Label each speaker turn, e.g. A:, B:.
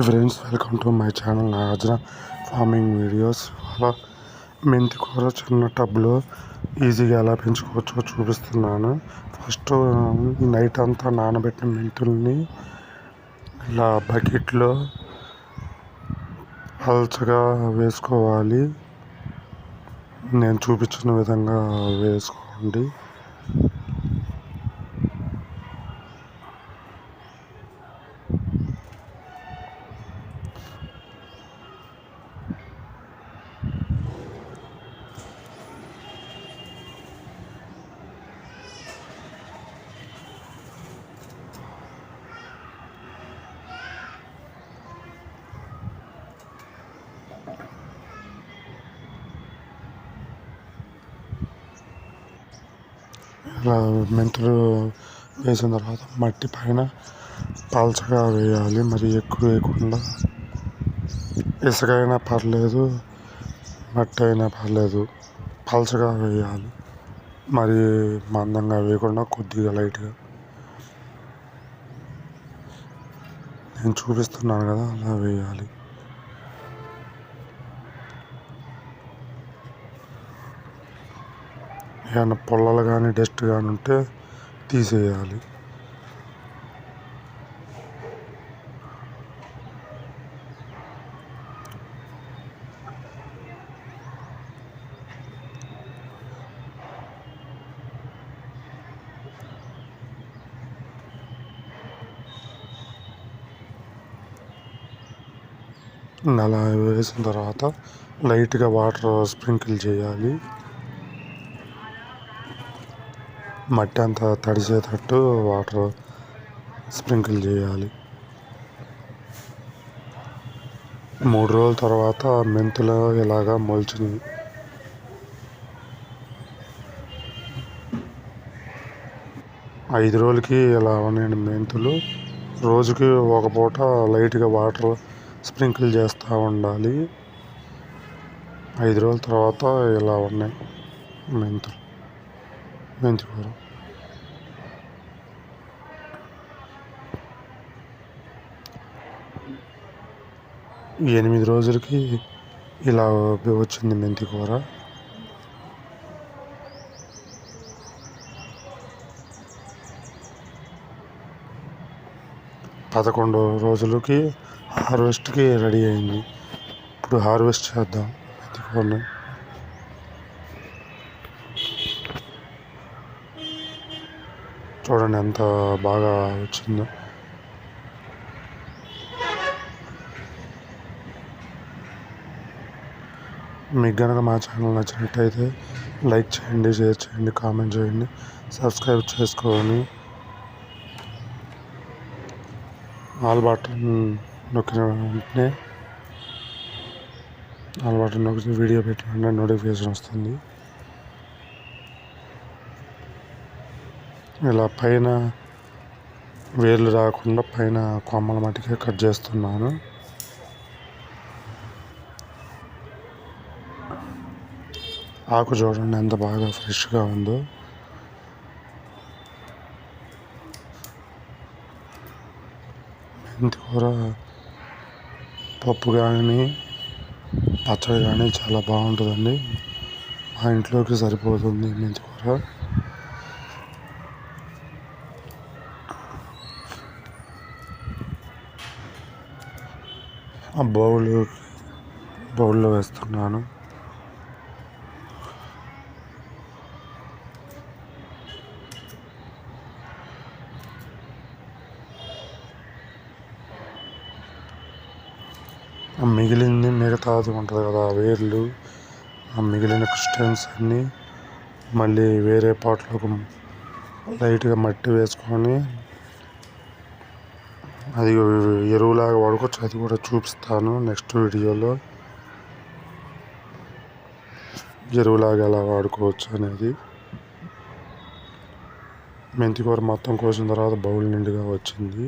A: Hi friends welcome to my channel Nagarjuna farming videos అలా మెంతి కూర చిన్న టబ్లో ఈజీగా ఎలా పెంచుకోవచ్చో చూపిస్తున్నాను. ఫస్ట్ నైట్ అంతా నానబెట్టిన మెంతుల్ని ఇలా బకెట్లో పల్చగా వేసుకోవాలి. నేను చూపించిన విధంగా వేసుకోండి. మెంతులు వేసిన తర్వాత మట్టి పైన పలచగా వేయాలి. మరి ఎక్కువ వేయకుండా ఇసుక అయినా పర్లేదు మట్టి అయినా పర్లేదు పల్చగా వేయాలి. మరి మందంగా వేయకుండా కొద్దిగా లైట్గా. నేను చూపిస్తున్నాను కదా అలా వేయాలి. ఏమైనా పొల్లలు కానీ డస్ట్ కానీ ఉంటే తీసేయాలి. అలా వేసిన తర్వాత లైట్గా వాటర్ స్ప్రింకిల్ చేయాలి. మట్టి అంతా తడిసేటట్టు వాటర్ స్ప్రింకిల్ చేయాలి. మూడు రోజుల తర్వాత మెంతులు ఇలాగా మొలిచినవి. ఐదు రోజులకి ఇలా ఉన్నాయండి మెంతులు రోజుకి ఒక పూట లైట్గా వాటర్ స్ప్రింకిల్ చేస్తూ ఉండాలి. ఐదు రోజుల తర్వాత ఇలా ఉన్నాయి మెంతులు మెంతులు ఎనిమిది రోజులకి ఇలా వచ్చింది మెంతి కూర. పదకొండు రోజులకి హార్వెస్ట్కి రెడీ అయింది. ఇప్పుడు హార్వెస్ట్ చేద్దాం మెంతి కూరని. చూడండి ఎంత బాగా వచ్చిందో. మీకు కనుక మా ఛానల్ నచ్చినట్టయితే లైక్ చేయండి షేర్ చేయండి కామెంట్ చేయండి సబ్స్క్రైబ్ చేసుకోండి ఆల్ బటన్ నొక్కిన వెంటనే ఆల్ బటన్ నొక్కిన వీడియో పెట్టిన వెంటనే నోటిఫికేషన్ వస్తుంది. ఇలా పైన వేర్లు రాకుండా పైన కొమ్మల మట్టికే కట్ చేస్తున్నాను. ఆకు చూడండి ఎంత బాగా ఫ్రెష్గా ఉందో. మెంతి కూర పప్పు కానీ పచ్చడి కానీ చాలా బాగుంటుందండి. మా ఇంట్లోకి సరిపోతుంది మెంతి కూర. ఆ బౌల్ బౌల్లో వేస్తున్నాను. మిగిలింది మిగతాది ఉంటుంది కదా వేర్లు ఆ మిగిలిన క్రిస్టియన్స్ అన్నీ మళ్ళీ వేరే పాటలకు లైట్గా మట్టి వేసుకొని అది ఎరువులాగా వాడుకోవచ్చు అది కూడా చూపిస్తాను నెక్స్ట్ వీడియోలో. ఎరువులాగా ఎలా వాడుకోవచ్చు అనేది. మెంతికూర మొత్తం కోసిన తర్వాత బౌల్ నిండుగా వచ్చింది.